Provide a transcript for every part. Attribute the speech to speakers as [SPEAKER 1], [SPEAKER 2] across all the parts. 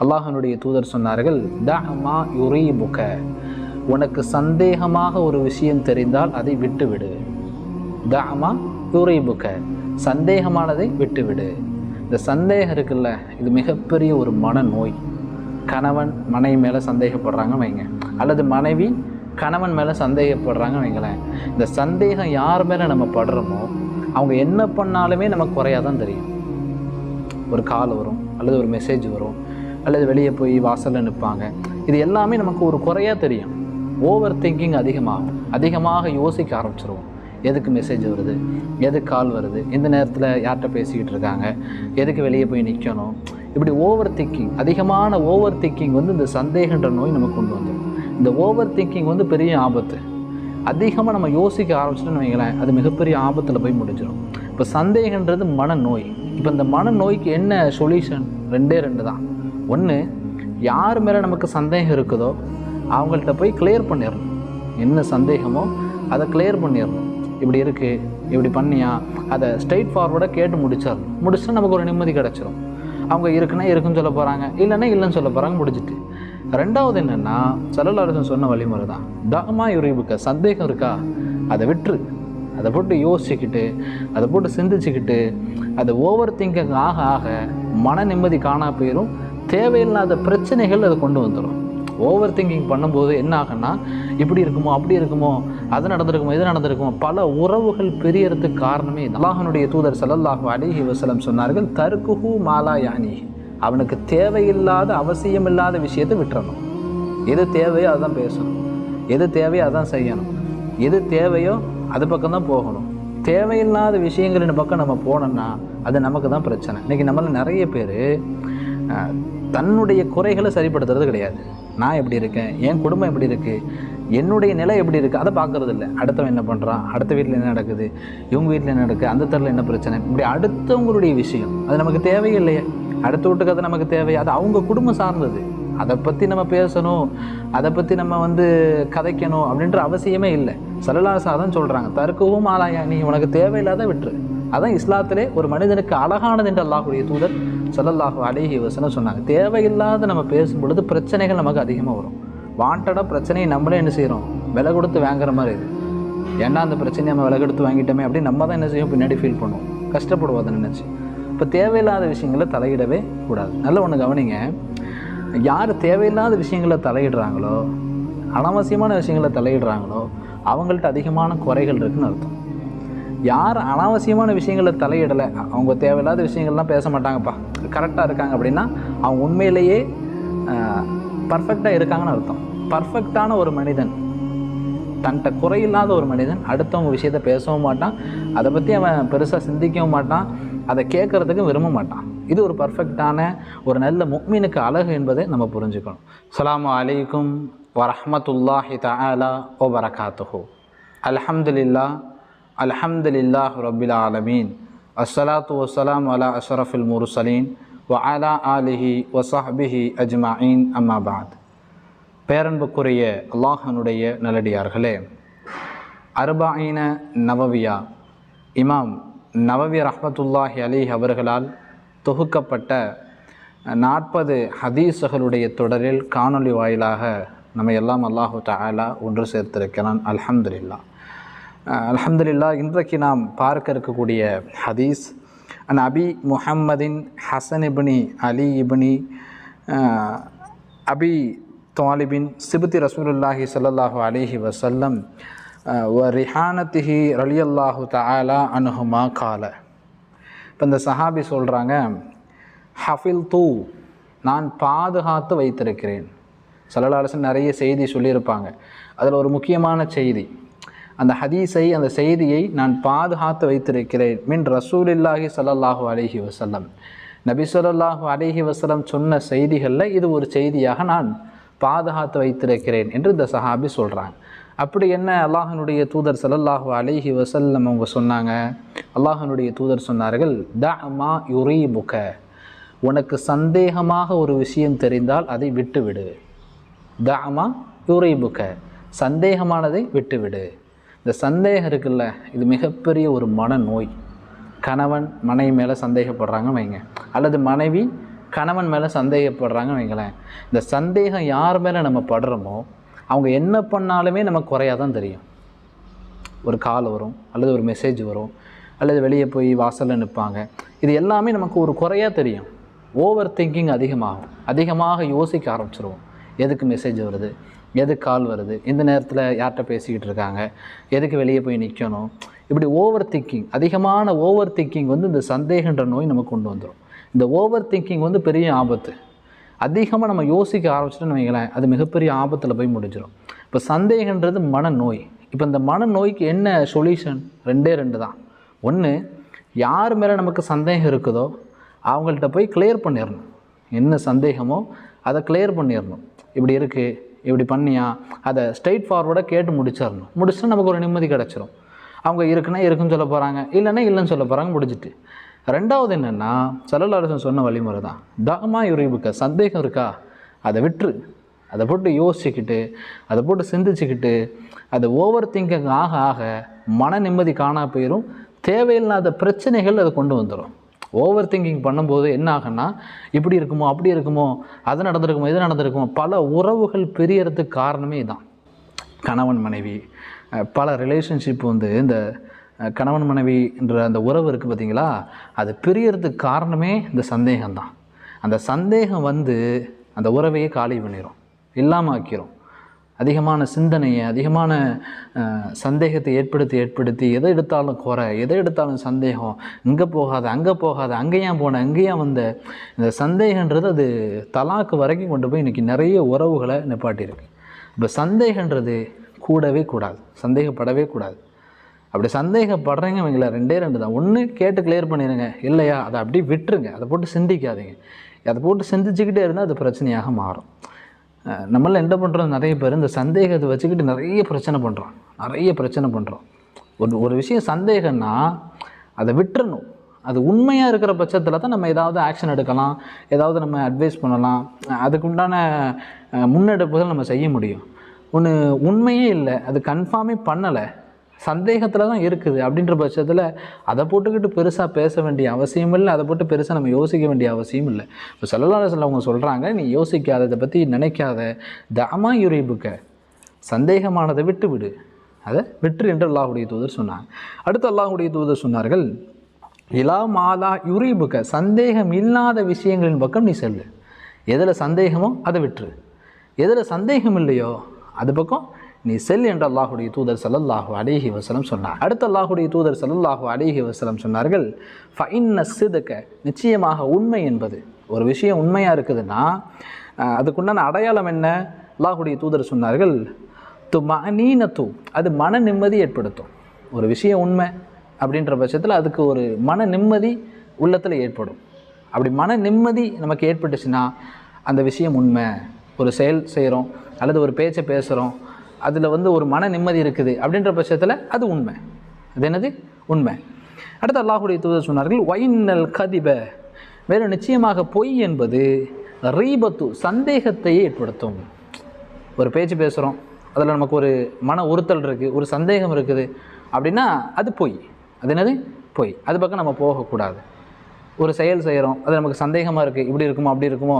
[SPEAKER 1] அல்லாஹனுடைய தூதர் சொன்னார்கள் தஹமா யுரீ புக உனக்கு சந்தேகமாக ஒரு விஷயம் தெரிந்தால் அதை விட்டுவிடு. தஹமா யுரீ புக சந்தேகமானதை விட்டுவிடு. இந்த சந்தேகம் இருக்குல்ல இது மிகப்பெரிய ஒரு மனநோய். கணவன் மனைவி மேலே சந்தேகப்படுறாங்க வைங்க. அல்லது மனைவி கணவன் மேலே சந்தேகப்படுறாங்க வைங்களேன். இந்த சந்தேகம் யார் மேலே நம்ம படுறோமோ அவங்க என்ன பண்ணாலுமே நமக்கு குறையாக தான் தெரியும். ஒரு கால் வரும் அல்லது ஒரு மெசேஜ் வரும். அல்லது வெளியே போய் வாசலில் நிற்பாங்க. இது எல்லாமே நமக்கு ஒரு குறையாக தெரியும். ஓவர் திங்கிங் அதிகமாகும். அதிகமாக யோசிக்க ஆரம்பிச்சிருவோம். எதுக்கு மெசேஜ் வருது? எதுக்கு கால் வருது? இந்த நேரத்தில் யார்கிட்ட பேசிக்கிட்டு இருக்காங்க? எதுக்கு வெளியே போய் நிற்கணும் இப்படி ஓவர் திங்கிங் அதிகமான ஓவர் திங்கிங் வந்து இந்த சந்தேகன்ற நோய் நமக்கு கொண்டு வந்துடும் இந்த ஓவர் திங்கிங் வந்து பெரிய ஆபத்து. அதிகமாக நம்ம யோசிக்க ஆரம்பிச்சிட்டோம்னு வைங்களேன் அது மிகப்பெரிய ஆபத்தில் போய் முடிஞ்சிடும் இப்போ சந்தேகன்றது மனநோய். இப்போ இந்த மனநோய்க்கு என்ன சொல்யூஷன் ரெண்டே ரெண்டு தான். ஒன்று யார் மேலே நமக்கு சந்தேகம் இருக்குதோ அவங்கள்ட்ட போய் கிளியர் பண்ணிடணும் என்ன சந்தேகமோ அதை கிளியர் பண்ணிடணும் இப்படி இருக்குது இப்படி பண்ணியா அதை ஸ்ட்ரெயிட் ஃபார்வர்டாக கேட்டு முடிச்சிடணும் முடிச்சுட்டு நமக்கு ஒரு நிம்மதி கிடச்சிரும். அவங்க இருக்குன்னா இருக்குன்னு சொல்ல போகிறாங்க இல்லைன்னா இல்லைன்னு சொல்ல போகிறாங்க முடிச்சுட்டு ரெண்டாவது என்னென்னா சரலாரசன் சொன்ன வழிமுறை தான் தகமா யுரிபுக்க சந்தேகம் இருக்கா? அதை விட்டுரு. அதை போட்டு யோசிச்சுக்கிட்டு அதை போட்டு சிந்திச்சுக்கிட்டு அதை ஓவர் திங்கிங் ஆக ஆக மன நிம்மதி காணா போயிடும் தேவையில்லாத பிரச்சனைகள் அதை கொண்டு வந்துடும் ஓவர் திங்கிங் பண்ணும்போது என்ன ஆகும்னா இப்படி இருக்குமோ அப்படி இருக்குமோ அது நடந்திருக்குமோ இது நடந்திருக்குமோ பல உறவுகள் பெரியறதுக்கு காரணமே அல்லாஹனுடைய தூதர் ஸல்லல்லாஹு அலிஹி வசலம் சொன்னார்கள் தர்குஹு மாலா யானி அவனுக்கு தேவையில்லாத அவசியமில்லாத விஷயத்தை விட்டுறணும். எது தேவையோ அதுதான் பேசணும். எது தேவையோ அதான் செய்யணும். எது தேவையோ அது பக்கம் தான் போகணும். தேவையில்லாத விஷயங்களின் பக்கம் நம்ம போனோம்னா அது நமக்கு தான் பிரச்சனை. இன்றைக்கி நம்மள நிறைய பேர் தன்னுடைய குறைகளை சரிப்படுத்துறது கிடையாது. நான் எப்படி இருக்கேன்? என் குடும்பம் எப்படி இருக்குது என்னுடைய நிலை எப்படி இருக்குது அதை பார்க்குறது இல்லை. அடுத்தவன் என்ன பண்ணுறான் அடுத்த வீட்டில் என்ன நடக்குது? இவங்க வீட்டில் என்ன நடக்குது அந்த தரில் என்ன பிரச்சனை? இப்படி அடுத்தவங்களுடைய விஷயம். அது நமக்கு தேவையில்லையே அடுத்த வீட்டுக்கு அது நமக்கு தேவை. அது அவங்க குடும்பம் சார்ந்தது. அதை பற்றி நம்ம பேசணும். அதை பற்றி நம்ம வந்து கதைக்கணும் அப்படின்ற அவசியமே இல்லை. சலலாசாதான் சொல்கிறாங்க தற்கவும் ஆளாயா நீ உனக்கு தேவையில்லாத விட்டுரு. அதான் இஸ்லாத்திலே ஒரு மனிதனுக்கு அழகானது என்று அல்லாஹுடைய தூதர் ஸல்லல்லாஹு அலேஹி வசனம் சொன்னாங்க தேவையில்லாத நம்ம பேசும் பொழுது பிரச்சனைகள் நமக்கு அதிகமாக வரும். வாண்டடாக பிரச்சனையை நம்மளே என்ன செய்கிறோம் விலை கொடுத்து வாங்குற மாதிரி இது. ஏன்னா அந்த பிரச்சனையை நம்ம விலை கொடுத்து வாங்கிட்டோமே அப்படின்னு நம்ம தான் என்ன செய்யும் பின்னாடி ஃபீல் பண்ணுவோம். கஷ்டப்படுவோம் அதை நினச்சி. இப்போ தேவையில்லாத விஷயங்களை தலையிடவே கூடாது. நல்ல ஒன்று கவனிங்க. யார் தேவையில்லாத விஷயங்களை தலையிடுறாங்களோ அனாவசியமான விஷயங்களை தலையிடுறாங்களோ அவங்கள்ட்ட அதிகமான குறைகள் இருக்குதுன்னு அர்த்தம். யார் அனாவசியமான விஷயங்களை தலையிடலை அவங்க தேவையில்லாத விஷயங்கள்லாம் பேச மாட்டாங்கப்பா. கரெக்டாக இருக்காங்க அப்படின்னா அவங்க உண்மையிலேயே பர்ஃபெக்டாக இருக்காங்கன்னு அர்த்தம். பர்ஃபெக்டான ஒரு மனிதன் தன்கிட்ட குறையில்லாத ஒரு மனிதன் அடுத்தவங்க விஷயத்த பேசவும் மாட்டான் அதை பற்றி அவன் பெருசாக சிந்திக்கவும் மாட்டான் அதை கேட்குறதுக்கும் விரும்ப மாட்டான். இது ஒரு பர்ஃபெக்டான ஒரு நல்ல முக்மீனுக்கு அழகு என்பதை நம்ம புரிஞ்சுக்கணும். சலாம் அலைக்கும் வரஹமத்துல்லாஹி தலா ஓ வரகாத்துஹோ அல்ஹம்துலில்லா அல்ஹம்துலில்லாஹ் ரபில் ஆலமீன் அஸ்ஸலாத்து வசலாம் அலா அஷரஃபுல் முருசலீன் வ ஆலிஹி வசஹ்பிஹி அஜ்மாயின் அம்மா பேரன்புக்குரிய அல்லாஹனுடைய நல்லடியார்களே அர்பாயின நவவியா இமாம் நவவி ரஹமத்துல்லாஹி அலி அவர்களால் தொகுக்கப்பட்ட நாற்பது ஹதீஸுகளுடைய தொடரில் காணொளி வாயிலாக நம்ம எல்லாம் அல்லாஹு தாலா ஒன்று சேர்த்திருக்கிறான். அல்ஹம்துலில்லா. அல்ஹம்துலில்லா இன்றைக்கு நாம் பார்க்க இருக்கக்கூடிய ஹதீஸ் அண்ட் அபி முஹம்மதின் ஹசன் இபினி அலி இபினி அபி தாலிபின் சிபுத்தி ரசூலுல்லாஹி சல்லாஹூ அலிஹி வசல்லம் வ ரிஹானத்திஹி ரலியல்லாஹு தஆலா அனுஹுமா கால இப்போ இந்த சஹாபி சொல்கிறாங்க ஹஃபில் தூ நான் பாதுகாத்து வைத்திருக்கிறேன். சல்லல்லாஹு நிறைய செய்தி சொல்லியிருப்பாங்க. அதில் ஒரு முக்கியமான செய்தி அந்த ஹதீஸை அந்த செய்தியை நான் பாதுகாத்து வைத்திருக்கிறேன். மின் ரசூலில்லாஹி ஸல்லல்லாஹு அலஹி வசல்லம் நபி சொல்லாஹு அலைஹி வசலம் சொன்ன செய்திகளில் இது ஒரு செய்தியாக நான் பாதுகாத்து வைத்திருக்கிறேன் என்று இந்த சஹாபி சொல்கிறாங்க அப்படி என்ன அல்லாஹனுடைய தூதர் சல்லல்லாஹு அலைஹி வசல்லம் அவங்க சொன்னாங்க? அல்லாஹனுடைய தூதர் சொன்னார்கள் த அம்மா யுரீ புக உனக்கு சந்தேகமாக ஒரு விஷயம் தெரிந்தால் அதை விட்டுவிடு. த அம்மா யுரீ புக சந்தேகமானதை விட்டுவிடு. இந்த சந்தேகம் இருக்குல்ல இது மிகப்பெரிய ஒரு மனநோய். கணவன் மனைவி மேலே சந்தேகப்படுறாங்க வைங்க. அல்லது மனைவி கணவன் மேலே சந்தேகப்படுறாங்கன்னு வைங்களேன். இந்த சந்தேகம் யார் மேலே நம்ம படுறோமோ அவங்க என்ன பண்ணாலுமே நமக்கு குறையாக தான் தெரியும். ஒரு கால் வரும் அல்லது ஒரு மெசேஜ் வரும் அல்லது வெளியே போய் வாசலில் நிற்பாங்க இது எல்லாமே நமக்கு ஒரு குறையாக தெரியும். ஓவர் திங்கிங் அதிகமாகும். அதிகமாக யோசிக்க ஆரம்பிச்சிருவோம். எதுக்கு மெசேஜ் வருது? எது கால் வருது? இந்த நேரத்தில் யார்கிட்ட பேசிக்கிட்டு இருக்காங்க? எதுக்கு வெளியே போய் நிற்கணும் இப்படி ஓவர் திங்கிங் அதிகமான ஓவர் திங்கிங் வந்து இந்த சந்தேகன்ற நோய் நமக்கு கொண்டு வந்துடும் இந்த ஓவர் திங்கிங் வந்து பெரிய ஆபத்து. அதிகமாக நம்ம யோசிக்க ஆரம்பிச்சிட்டோம்னு வைங்களேன் அது மிகப்பெரிய ஆபத்தில் போய் முடிஞ்சிடும் இப்போ சந்தேகன்றது மனநோய். இப்போ இந்த மனநோய்க்கு என்ன சொல்யூஷன் ரெண்டே ரெண்டு தான். ஒன்று யார் மேலே நமக்கு சந்தேகம் இருக்குதோ அவங்கள்ட்ட போய் கிளியர் பண்ணிடணும் என்ன சந்தேகமோ அதை கிளியர் பண்ணிடணும் இப்படி இருக்குது இப்படி பண்ணியா? அதை ஸ்ட்ரைட் ஃபார்வர்டாக கேட்டு முடிச்சிடணும். முடிச்சுட்டு நமக்கு ஒரு நிம்மதி கிடச்சிரும். அவங்க இருக்குன்னா இருக்குன்னு சொல்ல போகிறாங்க இல்லைன்னா இல்லைன்னு சொல்ல போகிறாங்க முடிஞ்சிட்டு. ரெண்டாவது என்னென்னா செல்லலாரசன் சொன்ன வழிமுறை தான். தாகமா யுரிபுக்க சந்தேகம் இருக்கா? அதை விட்டுரு. அதை போட்டு யோசிச்சுக்கிட்டு அதை போட்டு சிந்திச்சுக்கிட்டு அதை ஓவர் திங்கிங் ஆக ஆக மன நிம்மதி காணா போயிடும் தேவையில்லாத பிரச்சனைகள் அதை கொண்டு வந்துடும் ஓவர் திங்கிங் பண்ணும்போது என்ன ஆகும்னா இப்படி இருக்குமோ அப்படி இருக்குமோ அது நடந்திருக்குமோ இது நடந்திருக்குமோ பல உறவுகள் பிரியறதுக்கு காரணமே இதுதான் கணவன் மனைவி பல ரிலேஷன்ஷிப் வந்து இந்த கணவன் மனைவி என்ற அந்த உறவு இருக்குது பார்த்தீங்களா? அது பிரியறதுக்கு காரணமே இந்த சந்தேகம்தான். அந்த சந்தேகம் வந்து அந்த உறவையே காலி பண்ணிடும் இல்லாமல் ஆக்கிரும். அதிகமான சிந்தனையை அதிகமான சந்தேகத்தை ஏற்படுத்தி ஏற்படுத்தி எதை எடுத்தாலும் குறை எதை எடுத்தாலும் சந்தேகம் இங்கே போகாத அங்கே போகாத அங்கேயாம் போன அங்கே வந்த? இந்த சந்தேகன்றது அது தலாக்கு வரைக்கும் கொண்டு போய் இன்றைக்கி நிறைய உறவுகளை நிப்பாட்டியிருக்கு. இப்போ சந்தேகன்றது கூடவே கூடாது சந்தேகப்படவே கூடாது. அப்படி சந்தேகப்படுறீங்க இவங்கள ரெண்டே ரெண்டு தான். ஒன்று கேட்டு கிளியர் பண்ணிடுங்க இல்லையா அதை அப்படியே விட்டுருங்க அதை போட்டு சிந்திக்காதீங்க. அதை போட்டு சிந்திச்சுக்கிட்டே இருந்தால் அது பிரச்சனையாக மாறும். நம்மளால் என்ன பண்ணுறோம் நிறைய பேர் இந்த சந்தேகத்தை வச்சுக்கிட்டு நிறைய பிரச்சனை பண்ணுறோம் நிறைய பிரச்சனை பண்ணுறோம் ஒரு ஒரு விஷயம் சந்தேகம்னா அதை விட்டுறணும். அது உண்மையாக இருக்கிற பட்சத்தில் தான் நம்ம ஏதாவது ஆக்ஷன் எடுக்கலாம். ஏதாவது நம்ம அட்வைஸ் பண்ணலாம். அதுக்குண்டான அதுக்கு உண்டான முன்னெடுப்புகள் நம்ம செய்ய முடியும். ஒன்று உண்மையே இல்லை. அது கன்ஃபார்மே பண்ணலை. சந்தேகத்தில் தான் இருக்குது. அப்படின்ற பட்சத்தில் அதை போட்டுக்கிட்டு பெருசாக பேச வேண்டிய அவசியம் இல்லை. அதை போட்டு பெருசாக நம்ம யோசிக்க வேண்டிய அவசியம் இல்லை. இப்போ செல்லலார சொல்ல அவங்க சொல்கிறாங்க நீ யோசிக்காத இதை பற்றி நினைக்காத. தாமா யுரீபுக்க. சந்தேகமானதை விட்டு விடு. அதை விட்டு என்று அல்லாஹுடைய தூதர் சொன்னாங்க. அடுத்து அல்லாஹுடைய தூதர் சொன்னார்கள் இலா மாலா யுரீபுக்க. சந்தேகம் இல்லாத விஷயங்களின் பக்கம் நீ செல்லு. எதில் சந்தேகமோ அதை விட்டுரு. எதில் சந்தேகம் இல்லையோ அது பக்கம் நீ செல் என்று அல்லாஹுடைய தூதர் ஸல்லல்லாஹு அலைஹி வசலம் சொன்னார். அடுத்து அல்லாஹுடைய தூதர் ஸல்லல்லாஹு அலைஹி வசலம் சொன்னார்கள் ஃபைன்ன சிதுக்க நிச்சயமாக உண்மை என்பது. ஒரு விஷயம் உண்மையாக இருக்குதுன்னா அதுக்குண்டான அடையாளம் என்ன? அல்லாஹுடைய தூதர் சொன்னார்கள் து மனீனத்து அது மன நிம்மதி ஏற்படுத்தும். ஒரு விஷயம் உண்மை அப்படின்ற பட்சத்தில் அதுக்கு ஒரு மன நிம்மதி உள்ளத்தில் ஏற்படும். அப்படி மன நிம்மதி நமக்கு ஏற்பட்டுச்சுன்னா அந்த விஷயம் உண்மை. ஒரு செயல் செய்கிறோம் அல்லது ஒரு பேச்சை பேசுகிறோம் அதில் வந்து ஒரு மன நிம்மதி இருக்குது அப்படின்ற பட்சத்தில் அது உண்மை. அது என்னது? உண்மை. அடுத்து அல்லாஹுடைய தூதர் சொன்னார்கள் வைனல் கதிப. வேறு நிச்சயமாக பொய் என்பது ரீபத்து சந்தேகத்தையே ஏற்படுத்தும். ஒரு பேச்சு பேசுகிறோம் அதில் நமக்கு ஒரு மன உறுத்தல் இருக்குது ஒரு சந்தேகம் இருக்குது அப்படின்னா அது பொய். அது என்னது? பொய். அது பக்கம் நம்ம போகக்கூடாது. ஒரு செயல் செய்கிறோம் அது நமக்கு சந்தேகமாக இருக்குது இப்படி இருக்குமோ அப்படி இருக்குமோ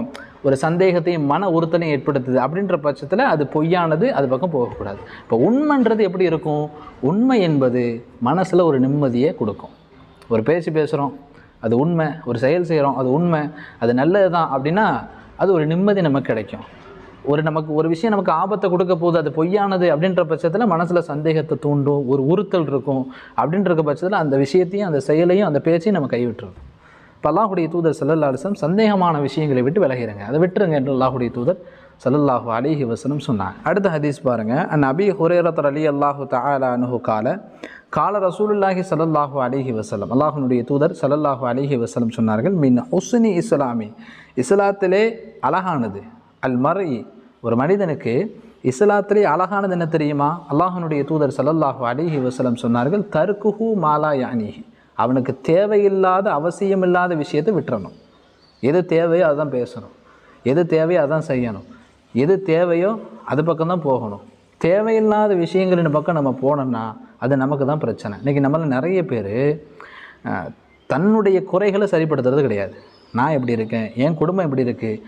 [SPEAKER 1] ஒரு சந்தேகத்தையும் மன உறுத்தலையும் ஏற்படுத்துது அப்படின்ற பட்சத்தில் அது பொய்யானது அது பக்கம் போகக்கூடாது. இப்போ உண்மைன்றது எப்படி இருக்கும்? உண்மை என்பது மனசில் ஒரு நிம்மதியை கொடுக்கும். ஒரு பேச்சு பேசுகிறோம் அது உண்மை ஒரு செயல் செய்கிறோம் அது உண்மை அது நல்லது தான் அப்படின்னா அது ஒரு நிம்மதி நமக்கு கிடைக்கும். ஒரு நமக்கு ஒரு விஷயம் நமக்கு ஆபத்தை கொடுக்க போகுது அது பொய்யானது அப்படின்ற பட்சத்தில் மனசில் சந்தேகத்தை தூண்டும் ஒரு உறுத்தல் இருக்கும் அப்படின்ற பட்சத்தில் அந்த விஷயத்தையும் அந்த செயலையும் அந்த பேச்சையும் நம்ம கைவிட்டுரும் இப்போ அல்லாஹுடைய தூதர் சல்லல்லா அலிஸ்லம் சந்தேகமான விஷயங்களை விட்டு விலகிறங்க அதை விட்டுருங்க என்று அல்லாஹுடைய தூதர் சல்லல்லாஹு அலிஹி வசனம் சொன்னாங்க. அடுத்த ஹதீஸ் பாருங்க. அண்ட் அபி ஹுரேரத்தர் அலி அல்லாஹு தஆலா அனுஹு கால கால ரசூலுல்லாஹி சல்லல்லாஹு அலிஹி வசலம் அல்லாஹனுடைய தூதர் சல்லல்லாஹு அலிஹி வசலம் சொன்னார்கள் மின் ஹுஸ்னி இஸ்லாமி. இஸ்லாத்திலே அழகானது அல் மறை ஒரு மனிதனுக்கு இஸ்லாத்திலே அழகானது என்ன தெரியுமா? அல்லாஹனுடைய தூதர் சல்லல்லாஹு அலிஹி வசலம் சொன்னார்கள் தர்குஹு மாலா யானிஹி அவனுக்கு தேவையில்லாத அவசியமில்லாத விஷயத்தை விட்டுறணும். எது தேவையோ அதுதான் பேசணும். எது தேவையோ அதான் செய்யணும். எது தேவையோ அது பக்கம் தான் போகணும். தேவையில்லாத விஷயங்களின் பக்கம் நம்ம போனோம்னா அது நமக்கு தான் பிரச்சனை. இன்றைக்கி நம்மள நிறைய பேர் தன்னுடைய குறைகளை சரிப்படுத்துறது கிடையாது. நான் எப்படி இருக்கேன்? என் குடும்பம் எப்படி இருக்குது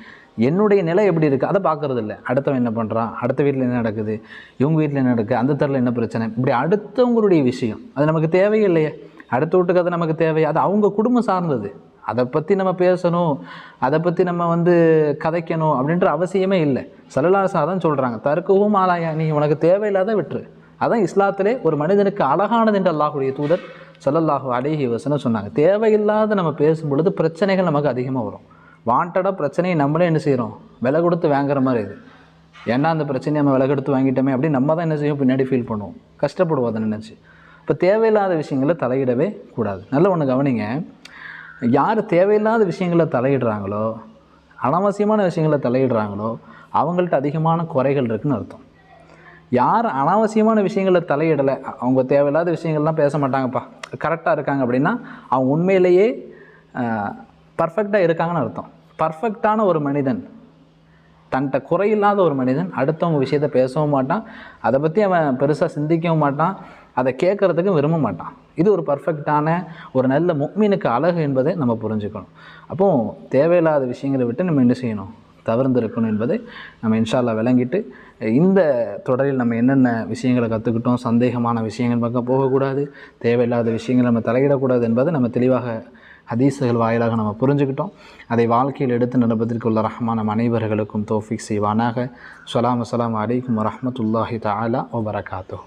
[SPEAKER 1] என்னுடைய நிலை எப்படி இருக்குது அதை பார்க்குறது இல்லை அடுத்தவன் என்ன பண்ணுறான் அடுத்த வீட்டில் என்ன நடக்குது? இவங்க வீட்டில் என்ன நடக்குது அந்த தெருல என்ன பிரச்சனை? இப்படி அடுத்தவங்களுடைய விஷயம். அது நமக்கு தேவையில்லையே. அடுத்த வீட்டுக்கு அது நமக்கு தேவை. அது அவங்க குடும்பம் சார்ந்தது. அதை பற்றி நம்ம பேசணும். அதை பற்றி நம்ம வந்து கதைக்கணும் அப்படின்ற அவசியமே இல்லை. சலலாசா தான் சொல்கிறாங்க தற்கவும் ஆலாயா நீ உனக்கு தேவையில்லாத விட்டுரு. அதான் இஸ்லாத்திலே ஒரு மனிதனுக்கு அழகானது என்று அல்லாஹுடைய தூதர் ஸல்லல்லாஹு அலைஹி வசனம் சொன்னாங்க. தேவையில்லாத நம்ம பேசும் பொழுது பிரச்சனைகள் நமக்கு அதிகமாக வரும். வாண்டடாக பிரச்சனையை நம்மளே என்ன செய்கிறோம் விலை கொடுத்து வாங்குற மாதிரி இது. ஏன்னா அந்த பிரச்சனையை நம்ம விலை கொடுத்து வாங்கிட்டோமே அப்படின்னு நம்ம தான் என்ன செய்யும் பின்னாடி ஃபீல் பண்ணுவோம். கஷ்டப்படுவோம் அதை நினச்சி. இப்போ தேவையில்லாத விஷயங்களை தலையிடவே கூடாது. நல்ல ஒன்று கவனிங்க. யார் தேவையில்லாத விஷயங்களை தலையிடுறாங்களோ அனாவசியமான விஷயங்களை தலையிடுறாங்களோ அவங்கள்ட்ட அதிகமான குறைகள் இருக்குதுன்னு அர்த்தம். யார் அனாவசியமான விஷயங்களை தலையிடலை அவங்க தேவையில்லாத விஷயங்கள்லாம் பேச மாட்டாங்கப்பா. கரெக்டாக இருக்காங்க அப்படின்னா அவங்க உண்மையிலேயே பர்ஃபெக்டாக இருக்காங்கன்னு அர்த்தம். பர்ஃபெக்டான ஒரு மனிதன் தன்கிட்ட குறையில்லாத ஒரு மனிதன் அடுத்தவங்க விஷயத்த பேசவும் மாட்டான். அதை பற்றி அவன் பெருசாக சிந்திக்கவும் மாட்டான். அதை கேட்குறதுக்கும் விரும்ப மாட்டான். இது ஒரு பர்ஃபெக்டான ஒரு நல்ல முக்மீனுக்கு அழகு என்பதை நம்ம புரிஞ்சுக்கணும். அப்போது தேவையில்லாத விஷயங்களை விட்டு நம்ம என்ன செய்யணும்? தவிர்ந்திருக்கணும் என்பதை நம்ம இன்ஷால்லா விளங்கிட்டு இந்த தொடரில் நம்ம என்னென்ன விஷயங்களை கற்றுக்கிட்டோம் சந்தேகமான விஷயங்கள் பக்கம் போகக்கூடாது தேவையில்லாத விஷயங்களை நம்ம தலையிடக்கூடாது என்பதை நம்ம தெளிவாக ஹதீஸுகள் வாயிலாக நம்ம புரிஞ்சுக்கிட்டோம். அதை வாழ்க்கையில் எடுத்து நடப்பதற்கு உள்ள ரஹமான அனைவர்களுக்கும் தோஃபிக் செய்வானாக. சொலாம் அஸ்லாம் அலைக்கும் வரமத்துல்லாஹி தாலா ஒபரகாத்தோ